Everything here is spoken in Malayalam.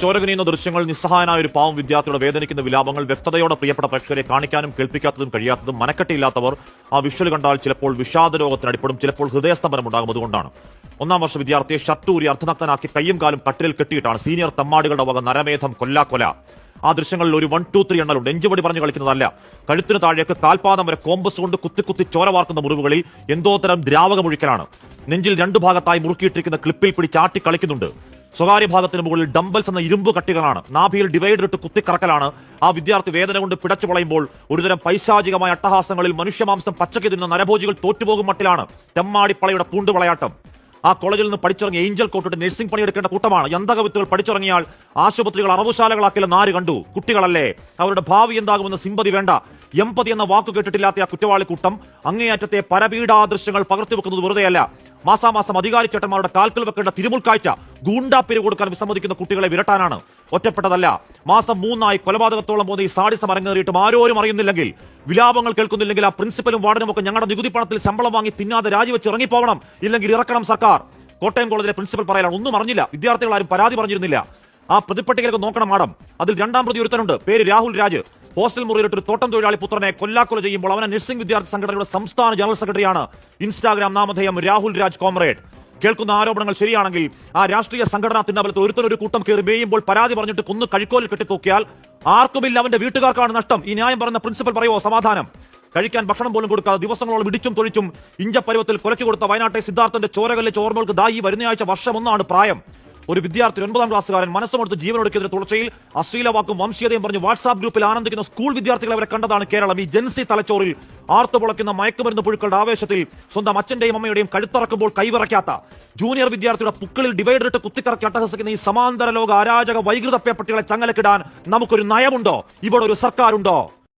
ചോരകനിയുന്ന ദൃശ്യങ്ങൾ നിസ്സഹായനായ ഒരു പാവം വിദ്യാർത്ഥിയുടെ വേദനിക്കുന്ന വിലാപങ്ങൾ വ്യക്തതയോടെ പ്രിയപ്പെട്ട പ്രേക്ഷകരെ കാണിക്കാനും കേൾപ്പിക്കാത്തതും കഴിയാത്തതും മനക്കെട്ടിയില്ലാത്തവർ ആ വിഷ്വൽ കണ്ടാൽ ചിലപ്പോൾ വിഷാദ രോഗത്തിന് അടിപ്പെടും ചിലപ്പോൾ ഹൃദയസ്തംഭനം ഉണ്ടാകും അതുകൊണ്ടാണ്. ഒന്നാം വർഷ വിദ്യാർത്ഥിയെ ഷട്ടൂരി അർദ്ധനഗ്നാക്കി കയ്യും കാലും കട്ടിലിൽ കെട്ടിയിട്ടാണ് സീനിയർ തമ്മാടികളുടെ വക നരമേധം കൊല്ലാക്കൊല ആ ദൃശ്യങ്ങളിൽ ഒരു വൺ ടു ത്രീ എണ്ണലുണ്ട്. എഞ്ചുപടി പറഞ്ഞു കളിക്കുന്നതല്ല. കഴുത്തിന് താഴേക്ക് കാൽപാദം വരെ കോമ്പസ് കൊണ്ട് കുത്തി കുത്തി ചോര വാർക്കുന്ന മുറിവുകളിൽ എന്തോ തരം ദ്രാവകമൊഴിക്കലാണ്. നെഞ്ചിൽ രണ്ടു ഭാഗത്തായി മുറുക്കിയിട്ടിരിക്കുന്ന ക്ലിപ്പിൽ പിടിച്ചാട്ടി കളിക്കുന്നുണ്ട് സ്വകാര്യ ഭാഗത്തിന് മുകളിൽ ഡംബൽസ് എന്ന ഇരുമ്പ് കട്ടികളാണ്. നാഭിയിൽ ഡിവൈഡർ ഇട്ട് കുത്തിക്കറക്കലാണ്. ആ വിദ്യാർത്ഥി വേദന കൊണ്ട് പിടച്ചു വളയുമ്പോൾ ഒരുതരം പൈശാചികമായ അട്ടഹാസങ്ങളിൽ മനുഷ്യമാംസം പച്ചയ്ക്ക് തിന്ന നരഭോജികൾ തോറ്റുപോകും മട്ടിലാണ് തെമ്മാടിപ്പളയുടെ പൂണ്ടുവിളയാട്ടം. ആ കോളേജിൽ നിന്ന് പഠിച്ചിറങ്ങിയ ഏഞ്ചൽ കോട്ടിട്ട് നഴ്സിംഗ് പണിയെടുക്കേണ്ട കൂട്ടമാണ്. യന്തകവിത്തുകൾ പഠിച്ചിറങ്ങിയാൽ ആശുപത്രികൾ അറവുശാലകളാക്കില്ല നാര് കണ്ടു. കുട്ടികളല്ലേ? അവരുടെ ഭാവി എന്താകുമെന്ന് സിമ്പതി വേണ്ട. എമ്പതി എന്ന വാക്കു കേട്ടിട്ടില്ലാത്ത ആ കുറ്റവാളി കൂട്ടം അങ്ങേയറ്റത്തെ ദൃശ്യങ്ങൾ പകർത്തിവെക്കുന്നത് വെറുതെയല്ല. മാസാമാസം അധികാരി ചേട്ടന്മാരുടെ കാൽക്കൽ വെക്കേണ്ട തിരുമുൽക്കാഴ്ച ഗൂണ്ടാപ്പിരി കൊടുക്കാൻ വിസമ്മതിക്കുന്ന കുട്ടികളെ വിരട്ടാനാണ്. ഒറ്റപ്പെട്ടതല്ല. മാസം മൂന്നായി കൊലപാതകത്തോളം പോകുന്ന ഈ സാഡിസം അരങ്ങേറിയിട്ടും ആരോരും അറിയുന്നില്ലെങ്കിൽ വിലാപങ്ങൾ കേൾക്കുന്നില്ലെങ്കിൽ ആ പ്രിൻസിപ്പലും വാർഡനും ഒക്കെ ഞങ്ങളുടെ നികുതി പണത്തിൽ ശമ്പളം വാങ്ങി തിന്നാതെ രാജിവെച്ച് ഇറങ്ങിപ്പോകണം ഇല്ലെങ്കിൽ ഇറക്കണം സർക്കാർ. കോട്ടയം കോളേജിലെ പ്രിൻസിപ്പൽ പറയാൻ ഒന്നും അറിഞ്ഞില്ല. വിദ്യാർത്ഥികൾ ആരും പരാതി പറഞ്ഞിരുന്നില്ല. ആ പ്രതിപ്പട്ടികൾക്ക് നോക്കണം മാഡം. അതിൽ രണ്ടാം പ്രതി ഒരുത്തനുണ്ട്. പേര് രാഹുൽ രാജ്. ഹോസ്റ്റൽ മുറിയിലിട്ട് ഒരു തോട്ടം തൊഴിലാളി പുത്രനെ കൊല്ലാക്കൊല ചെയ്യുമ്പോൾ അവനെ നഴ്സിംഗ് വിദ്യാർത്ഥി സംഘടനയുടെ സംസ്ഥാന ജനറൽ സെക്രട്ടറിയാണ് ഇൻസ്റ്റാഗ്രാം നാമധേയം രാഹുൽ രാജ് കോമ്രേഡ്. കേൾക്കുന്ന ആരോപണങ്ങൾ ശരിയാണെങ്കിൽ ആ രാഷ്ട്രീയ സംഘടനാ തിന്നബലത്ത് ഒരുത്തനൊരു കൂട്ടം കയറി മേയുമ്പോൾ പരാതി പറഞ്ഞിട്ട് കുന്ന് കഴിക്കോലിൽ കെട്ടിത്തൂക്കിയാൽ ആർക്കുമില്ല അവന്റെ വീട്ടുകാർക്കാണ് നഷ്ടം. ഈ ന്യായം പറഞ്ഞ പ്രിൻസിപ്പൽ പറയുമോ സമാധാനം. കഴിക്കാൻ ഭക്ഷണം പോലും കൊടുക്കാതെ ദിവസങ്ങളോളം ഇടിച്ചും തൊഴിച്ചും ഇഞ്ചപ്പരുവത്തിൽ കൊലച്ചു കൊടുത്ത വയനാട്ടെ സിദ്ധാർത്ഥന്റെ ചോരകല്ലെ ചോർമകൾക്ക് ദായി വരുന്നയാഴ്ച വർഷം ഒന്നാണ് പ്രായം. ഒരു വിദ്യാർത്ഥി ഒൻപതാം ക്ലാസ്സുകാരൻ മനസ്സുമെടുത്ത് ജീവനൊടുക്കിയതിന്റെ തുടർച്ചയിൽ അശ്ലീല വാക്കും വംശീയതയും പറഞ്ഞ് വാട്സാപ്പ് ഗ്രൂപ്പിൽ ആനന്ദിക്കുന്ന സ്കൂൾ വിദ്യാർത്ഥികളെ അവരെ കണ്ടതാണ് കേരളം. ഈ ജൻസി തലച്ചോറിൽ ആർത്തുപുളയ്ക്കുന്ന മയക്കുമരുന്ന് പുഴുക്കളുടെ ആവേശത്തിൽ സ്വന്തം അച്ഛന്റെയും അമ്മയുടെയും കഴുത്തറക്കുമ്പോൾ കൈവിറക്കാത്ത ജൂനിയർ വിദ്യാർത്ഥിയുടെ പുക്കളിൽ ഡിവൈഡർ ഇട്ട് കുത്തിക്കറക്കി അട്ടഹസിക്കുന്ന ഈ സമാന്തര ലോക അരാജക വൈകൃത പേപ്പട്ടികളെ ചങ്ങലക്കിടാൻ നമുക്കൊരു നയമുണ്ടോ? ഇവിടെ ഒരു സർക്കാരുണ്ടോ?